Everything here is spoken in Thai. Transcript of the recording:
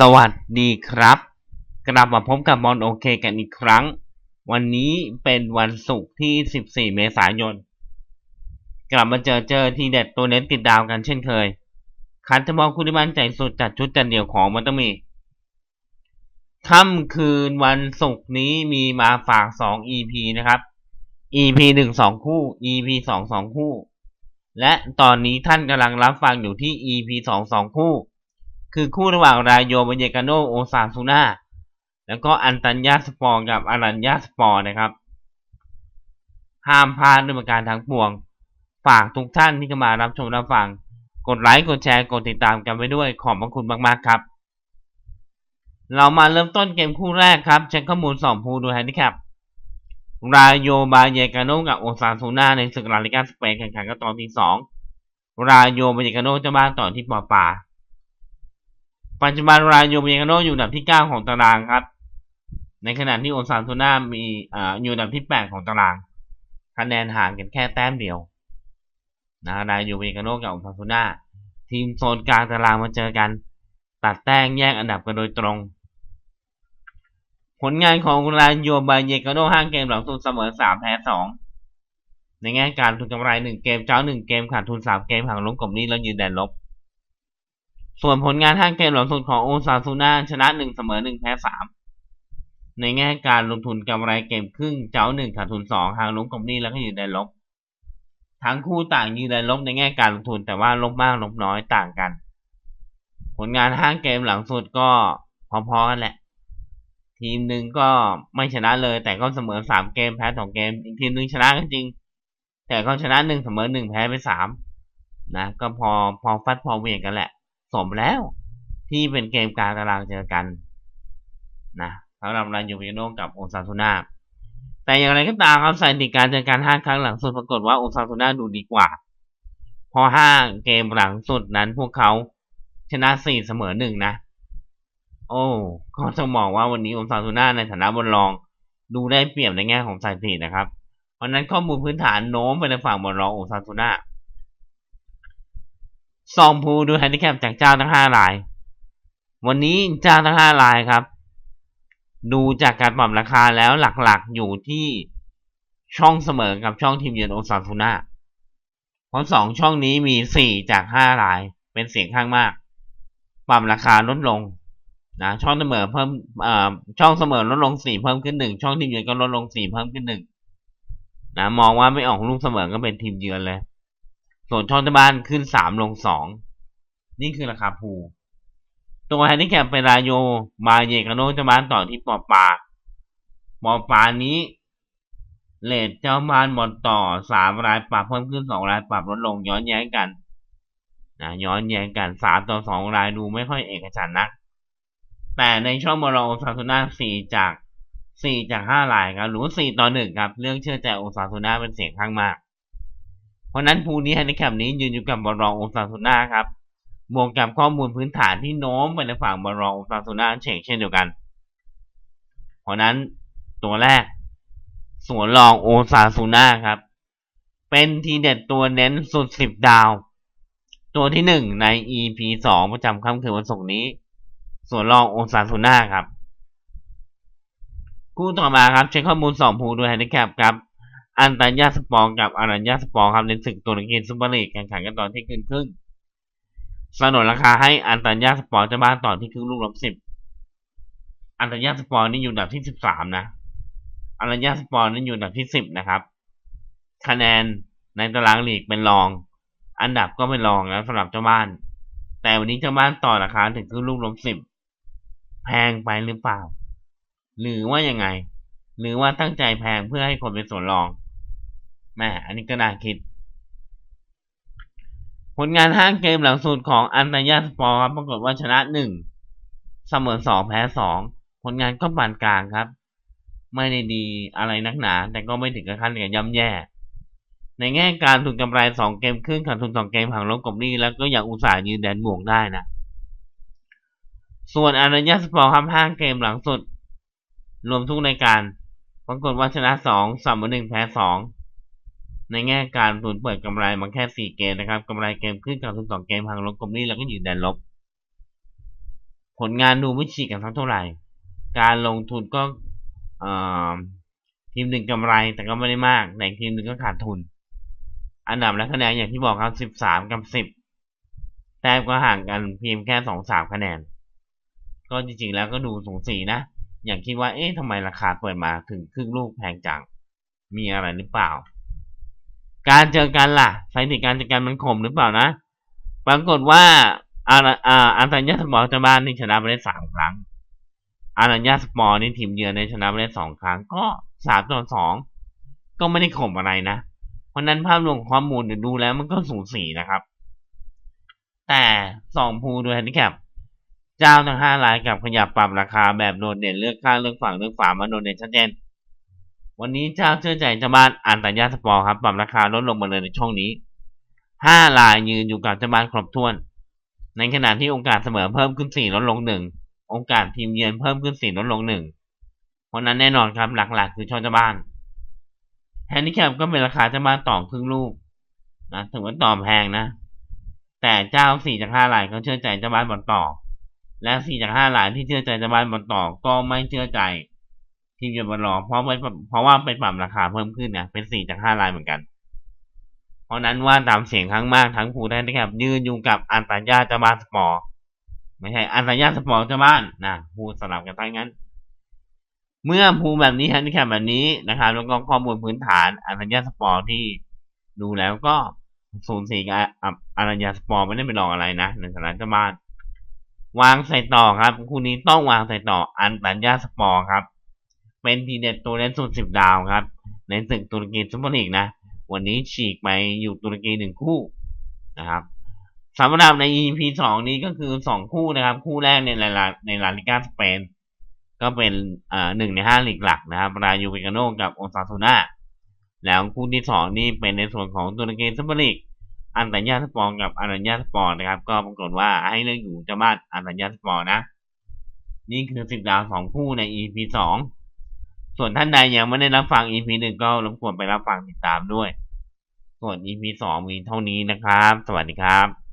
สวัสดีครับ กลับมาพบกับบอลโอเคกันอีกครั้ง วันนี้เป็นวันศุกร์ที่ 14 เมษายน กลับมาเจอเจอทีเด็ดตัวเน้นติดดาวกันเช่นเคย คันจะมองคุณมั่นใจสุดจัดชุดจัดเดี่ยวของมันต้องมี ค่ำคืนวันศุกร์นี้มีมาฝาก 2 EP นะครับ EP 1 2 คู่ EP 2 2 คู่ และตอนนี้ท่านกำลังรับฟังอยู่ที่ EP 2 2 คู่ คือคู่ระหว่างรายโยบเยกาโนโอซาซูน่าแล้วก็อันตันยาสปอร์กับอารันยาสปอร์นะครับ ห้ามพลาดด้วยประการทั้งปวง ฝากทุกท่านที่เข้ามารับชมรับฟัง กดไลค์กดแชร์กดติดตามกันไปด้วยขอบพระคุณมากๆครับ เรามาเริ่มต้นเกมคู่แรกครับเช็คข้อมูลสองภูดูแฮนดิแคปรายโยบาเยกาโนกับโอซาซูน่าในศึกลาลิกาสเปนแข่งขันกันตอนที่สองรายโยบาเยกาโนจะมานต่อที่ปอป่า ปัจจุบันรายโยบาเยกาโนอยู่อันดับที่ 9 ของตารางครับ ในขณะที่โอซาซูน่ามีอ่าอยู่อันดับที่ 8 ของตาราง คะแนนห่างกันแค่แต้มเดียวนะรายโยบาเยกาโนกับโอซาซูน่าทีมโซนกลางตารางมาเจอกัน ตัดแต้มแยกอันดับกันโดยตรง ผลงานของรายโยบายเยกาโนห้าเกมหลังสุดเสมอสามแพ้สองในแง่การทุนกำไรหนึ่งเกมเจ้าหนึ่งเกมขาดทุนสามเกมห่างลงกลมนี้แล้วยืนแดนลบ ส่วนผลงานห้าเกมหลังสุดของโอซาซูน่าชนะหนึ่งเสมอหนึ่งแพ้สามในแง่การลงทุนกำไรเกมครึ่งเจ้าหนึ่งขาดทุนสองหางลงกลมนี้แล้วก็อยืนแดนลบ ทั้งคู่ต่างยืนแดนลบในแง่การลงทุนแต่ว่าลบมากลบน้อยต่างกัน ผลงานห้าเกมหลังสุดก็พอๆกันแหละ ทีมหนึ่งก็ไม่ชนะเลย แต่ก็เสมอสามเกมแพ้สองเกม อีกทีมหนึ่งชนะก็จริง แต่ก็ชนะหนึ่งเสมอหนึ่งแพ้ไปสามนะ ก็พอพอฟัดพอเหวี่ยงกันแหละ สมแล้ว ที่เป็นเกมกลางตารางเจอกันนะสำหรับรานยูเวโนกับโอซาซูน่าแต่อย่างไรก็ตามครับสถิติการเจอกันห้าครั้งหลังสุดปรากฏว่าโอซาซูน่าดูดีกว่า พอห้าเกมหลังสุดนั้นพวกเขาชนะสี่เสมอหนึ่งนะ โอ้ก็ต้องมองว่าวันนี้โอซาซูน่าในฐานะบอลรอง ดูได้เปรียบในแง่ของสถิตินะครับ เพราะนั้นข้อมูลพื้นฐานโน้มไปในฝั่งบอลรองโอซาซูน่า ซองพูดูแฮนดิแคปจากเจ้าทั้งห้าราย วันนี้เจ้าทั้งห้ารายครับ ดูจากการปรับราคาแล้วหลักๆอยู่ที่ช่องเสมอกับช่องทีมเยือนโอซาซูน่าเพราะสองช่องนี้มีสี่จากห้ารายเป็นเสียงข้างมาก ปรับราคาลดลงนะช่องเสมอเพิ่มช่องเสมอลดลงสี่เพิ่มขึ้นหนึ่งช่องทีมเยือนก็ลดลงสี่เพิ่มขึ้นหนึ่งนะมองว่าไม่ออกลูกเสมอก็เป็นทีมเยือนเลย ส่วนชองที่บ้านขึ้นสามลงสองนี่คือราคาภูตัวแฮนดิแคปเป็นรายโยมาเยกาโนจะบ้านต่อที่ปอปาปอปานี้เลทเจ้าบ้านบอลต่อสามรายปรับเพิ่มขึ้นสองรายปรับลดลงย้อนแย้งกันนะย้อนแย้งกันสามต่อสองรายดูไม่ค่อยเอกฉันนักแต่ในช่องบอลโอซาซูน่าสี่จากสี่จากห้ารายครับหรือสี่ต่อหนึ่งครับ เรื่องเชื่อใจโอซาซูน่าเป็นเสียงข้างมาก เพราะนั้นภูนี้แฮนดิแคปนี้ยืนอยู่กับบอลรองโอซาซูน่าครับบวกกับข้อมูลพื้นฐานที่โน้มไปในฝั่งบอลรองโอซาซูน่าเช่นเช่นเดียวกัน เพราะนั้นตัวแรกสวนรองโอซาซูน่าครับ เป็นทีเด็ดตัวเน้นสุดสิบดาว ตัวที่หนึ่งใน EP สองประจำค่ำคืนวันศุกร์นี้ส่วนรองโอซาซูน่าครับ คู่ต่อมาครับเช็คข้อมูลสองภูด้วยแฮนดิแคปครับ อันตันยาสปองกับอารันยาสปองครับในศึกตัวนักกีฬาซุปเปอร์ลีกแข่งขันกันตอนที่ขึ้นครึ่งสนนราคาให้อันตันยาสปองจะบ้านต่อที่ครึ่งลูกลบสิบอันตันยาสปองนี่อยู่อันดับที่สิบสามนะอารันยาสปองนี่อยู่อันดับที่สิบนะครับ คะแนนในตารางลีกเป็นรอง อันดับก็เป็นรองแล้วสำหรับเจ้าบ้าน แต่วันนี้เจ้าบ้านต่อราคาถึงครึ่งลูกลบสิบแพงไปหรือเปล่า หรือว่ายังไง หรือว่าตั้งใจแพงเพื่อให้คนเป็นส่วนรอง แม่อันนี้ก็น่าคิด ผลงานห้าเกมหลังสุดของอันตายาสปอร์ครับปรากฏว่าชนะหนึ่งเสมอสองแพ้สองผลงานก็ปานกลางครับ ไม่ได้ดีอะไรนักหนา แต่ก็ไม่ถึงกับขั้นกับย่ำแย่ ในแง่การทุนกำไรสองเกมครึ่งขาดทุนสองเกมห่างลบกบนี้แล้วก็อยังอุตส่าห์ยืนแดนบวกได้นะส่วนอารยาสปอร์ครับห้าเกมหลังสุด รวมทุกรายการปรากฏว่าชนะสองเสมอหนึ่งแพ้สอง ในแง่การทุนเปิดกำไรมาแค่สี่เกมนะครับกำไรเกมขึ้นกับทุนสองเกมห่างลบกลมนี้แล้วก็ยืนแดนลบ ผลงานดูไม่ฉีกกันสักเท่าไหร่ การลงทุนก็ทีมหนึ่งกำไรแต่ก็ไม่ได้มากแต่ทีมหนึ่งก็ขาดทุน อันดับและคะแนนอย่างที่บอกครับสิบสามกับสิบแต้มก็ห่างกันเพียงแค่สองสามคะแนน ก็จริงๆแล้วก็ดูสูสีนะ อย่างคิดว่าเอ๊ะทำไมราคาเปิดมาถึงครึ่งลูกแพงจัง มีอะไรหรือเปล่า การเจอกันล่ะสถิติการเจอกันมันข่มหรือเปล่านะ ปรากฏว่าอาราอ่าอารัญญาสปอร์เจ้าบ้านนี่ชนะไปได้สามครั้ง อารัญญาสปอร์นี่ทีมเยือนในชนะไปได้สองครั้ง ก็สามต่อสองก็ไม่ได้ข่มอะไรนะ เพราะนั้นภาพรวมข้อมูลเดี๋ยวดูแล้วมันก็สูสีนะครับ แต่สองภูดยแฮนดิแคปเจ้าทั้งห้ารายกับขยับปรับราคาแบบโดดเด่นเลือกข้างเลือกฝั่งเลือกฝามาโดดเด่นชัดเจน วันนี้เจ้าเชื่อใจเจ้าบ้านอันตัญญาสปอร์ครับปรับราคาลดลงมาเลยในช่องนี้ห้ารายยืนอยู่กับเจ้าบ้านครบถ้วน ในขณะที่โอกาสเสมอเพิ่มขึ้นสี่ลดลงหนึ่งโอกาสทีมเยือนเพิ่มขึ้นสี่ลดลงหนึ่งเพราะนั้นแน่นอนครับหลักๆ คือช่องเจ้าบ้านแฮนดิแคปก็เป็นราคาเจ้าบ้านต่อครึ่งลูกนะถือว่าต่อแพงนะ แต่เจ้าสี่จากห้ารายเขาเชื่อใจเจ้าบ้านบอลต่อ และสี่จากห้ารายที่เชื่อใจเจ้าบ้านบอลต่อก็ไม่เชื่อใจ ทีมเยือนบอลรองเพราะว่เพราะว่าไปปรับราคาเพิ่มขึ้นนะเป็นสี่จากห้ารายเหมือนกัน เพราะนั้นว่าตามเสียงข้างมากทั้งภูแทนนะครับ ยืนอยู่กับอันตัญญาจ้าบ้านสปอร์ไม่ใช่อันตัญญาสปอร์จ้าบ้านนะภูสลับกันทั้งนั้น เมื่อภูแบบนี้แฮนดิแคปแบบนี้นะครับแล้วก็ข้อมูลพื้นฐานอันตัญญาสปอร์ที่ดูแล้วก็ศูนย์สี่กับอันตัญญาสปอร์ไม่ได้ไปลองอะไรนะในฐานะเจ้าบ้าน วางใส่ต่อครับคู่นี้ต้องวางใส่ต่ออันตัญญาสปอร์ครับ เป็นทีเด็ดตัวเล่นสุดสิบดาวครับในศึกตุรกีซุปเปอร์ลีกนะ วันนี้ฉีกไปอยู่ตุรกีหนึ่งคู่นะครับสำหรับใน EP สองนี้ก็คือสองคู่นะครับ คู่แรกในลาในลาลิกาสเปนก็เป็นอ่าหนึ่งในห้าลีกหลักนะครับรายูเวกาโนกับโอซาซูนาแล้วคู่ที่สองนี่เป็นในส่วนของตุรกีซุปเปอร์ลีกอันตัญญาสปอร์กับอารัญญาสปอร์นะครับ ก็ปรากฏว่าให้เลือกอยู่เจ้าบ้านอันตัญญาสปอร์นะ นี่คือสิบดาวสองคู่ใน EP สอง ส่วนท่านใดยังไม่ได้รับฟัง EP หนึ่งก็รบกวนไปรับฟังติดตามด้วย ส่วน EP สองมีเท่านี้นะครับ สวัสดีครับ